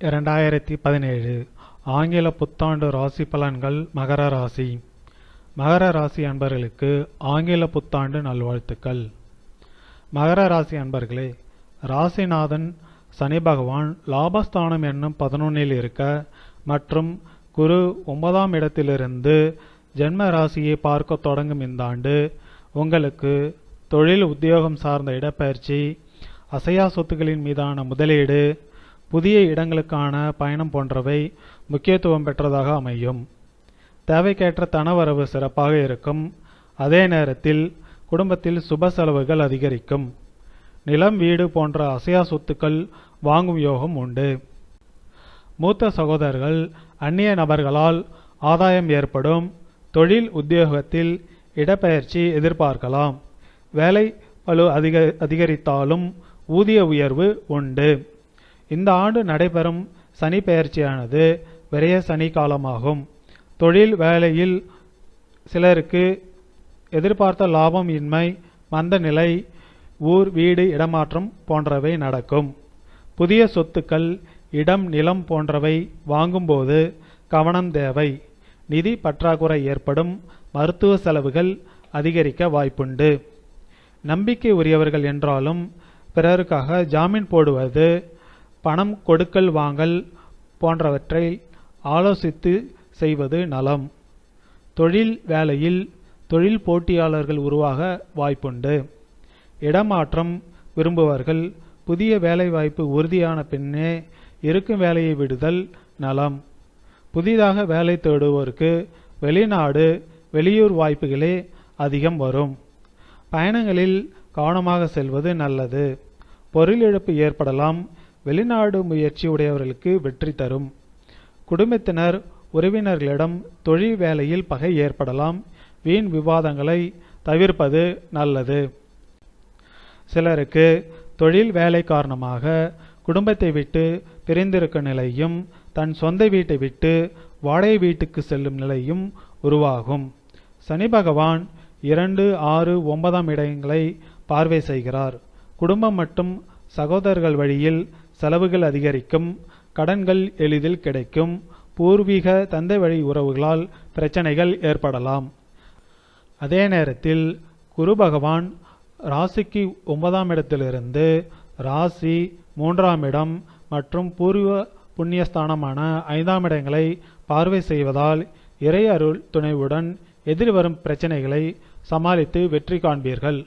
இரண்டாயிரத்தி பதினேழு. ஆங்கில புத்தாண்டு ராசி பலன்கள் மகர ராசி. மகர ராசி அன்பர்களுக்கு ஆங்கில புத்தாண்டு நல்வாழ்த்துக்கள். மகர ராசி அன்பர்களே ராசிநாதன் சனி பகவான் லாபஸ்தானம் என்னும் பதினொன்னில் இருக்க மற்றும் குரு ஒன்பதாம் இடத்திலிருந்து ஜென்ம ராசியை பார்க்க தொடங்கும் இந்த ஆண்டு உங்களுக்கு தொழில் உத்தியோகம் சார்ந்த இடப்பெயர்ச்சி அசையா சொத்துக்களின் மீதான முதலீடு புதிய இடங்களுக்கான பயணம் போன்றவை முக்கியத்துவம் பெற்றதாக அமையும். தேவைக்கேற்ற தனவரவு சிறப்பாக இருக்கும். அதே நேரத்தில் குடும்பத்தில் சுப செலவுகள் அதிகரிக்கும். நிலம் வீடு போன்ற அசையா சொத்துக்கள் வாங்கும் யோகம் உண்டு. மூத்த சகோதரர்கள் அந்நிய நபர்களால் ஆதாயம் ஏற்படும். தொழில் உத்தியோகத்தில் இடப்பெயர்ச்சி எதிர்பார்க்கலாம். வேலை பளு அதிக அதிகரித்தாலும் ஊதிய உயர்வு உண்டு. இந்த ஆண்டு நடைபெறும் சனி பெயர்ச்சியானது விரைய சனி காலமாகும் தொழில் வேலையில் சிலருக்கு எதிர்பார்த்த லாபம் இன்மை மந்த நிலை ஊர் வீடு இடமாற்றம் போன்றவை நடக்கும். புதிய சொத்துக்கள் இடம் நிலம் போன்றவை வாங்கும்போது கவனம் தேவை. நிதி பற்றாக்குறை ஏற்படும் மருத்துவ செலவுகள் அதிகரிக்க வாய்ப்புண்டு. நம்பிக்கை உரியவர்கள் என்றாலும் பிறருக்காக ஜாமீன் போடுவது பணம் கொடுக்கல் வாங்கல் போன்றவற்றை ஆலோசித்து செய்வது நலம். தொழில் வேலையில் தொழில் போட்டியாளர்கள் உருவாக வாய்ப்புண்டு. இடமாற்றம் விரும்புவர்கள் புதிய வேலைவாய்ப்பு உறுதியான பின்னே இருக்கும் வேலையை விடுதல் நலம். புதிதாக வேலை தேடுவோருக்கு வெளிநாடு வெளியூர் வாய்ப்புகளே அதிகம் வரும். பயணங்களில் கவனமாக செல்வது நல்லது. பொருள் இழப்பு ஏற்படலாம் வெளிநாடு முயற்சி உடையவர்களுக்கு வெற்றி தரும். குடும்பத்தினர் உறவினர்களிடம் தொழில் வேலையில் பகை ஏற்படலாம். வீண் விவாதங்களை தவிர்ப்பது நல்லது. சிலருக்கு தொழில் வேலை காரணமாக குடும்பத்தை விட்டு பிரிந்திருக்கும் நிலையும் தன் சொந்த வீட்டை விட்டு வாடகை வீட்டுக்கு செல்லும் நிலையும் உருவாகும். சனி பகவான் இரண்டு ஆறு ஒன்பதாம் இடங்களை பார்வை செய்கிறார். குடும்பம் மற்றும் சகோதரர்கள் வழியில் செலவுகள் அதிகரிக்கும் கடன்கள் எளிதில் கிடைக்கும் பூர்வீக தந்தை வழி உறவுகளால் பிரச்சனைகள் ஏற்படலாம். அதே நேரத்தில் குரு பகவான் ராசிக்கு ஒன்பதாம் இடத்திலிருந்து ராசி மூன்றாம் இடம் மற்றும் பூர்வ புண்ணியஸ்தானமான ஐந்தாம் இடங்களை பார்வை செய்வதால் இறை அருள் துணைவுடன் எதிர்வரும் பிரச்சனைகளை சமாளித்து வெற்றி காண்பீர்கள்.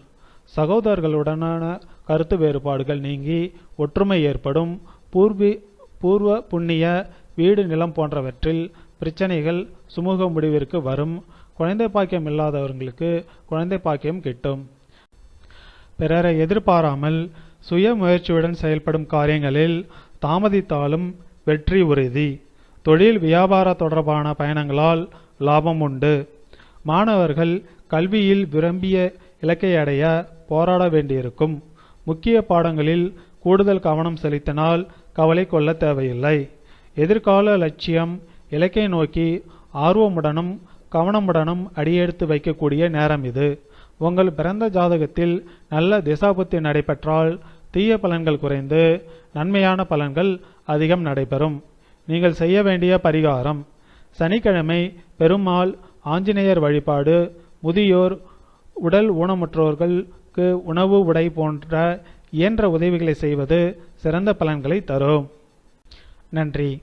சகோதரர்களுடனான கருத்து வேறுபாடுகள் நீங்கி ஒற்றுமை ஏற்படும். பூர்வி பூர்வ புண்ணிய வீடு நிலம் போன்றவற்றில் பிரச்சனைகள் சுமூக முடிவிற்கு வரும். குழந்தை பாக்கியம் இல்லாதவர்களுக்கு குழந்தை பாக்கியம் கிட்டும். பிறரை எதிர்பாராமல் சுய முயற்சியுடன் செயல்படும் காரியங்களில் தாமதித்தாலும் வெற்றி உறுதி. தொழில் வியாபார தொடர்பான பயணங்களால் லாபம் உண்டு. மாணவர்கள் கல்வியில் விரும்பிய இலக்கை அடைய போராட வேண்டியிருக்கும். முக்கிய பாடங்களில் கூடுதல் கவனம் செலுத்தினால் கவலை கொள்ள தேவையில்லை. எதிர்கால லட்சியம் இலக்கை நோக்கி ஆர்வமுடனும் கவனமுடனும் அடியெடுத்து வைக்கக்கூடிய நேரம் இது. உங்கள் பிறந்த ஜாதகத்தில் நல்ல திசாபுத்தி நடைபெற்றால் தீய பலன்கள் குறைந்து நன்மையான பலன்கள் அதிகம் நடைபெறும். நீங்கள் செய்ய வேண்டிய பரிகாரம் சனிக்கிழமை பெருமாள் ஆஞ்சநேயர் வழிபாடு முதியோர் உடல் ஊனமுற்றோர்கள் ஊனமுற்றோர்களுக்கு உணவு உடை போன்ற இயன்ற உதவிகளை செய்வது சிறந்த பலன்களை தரும். நன்றி.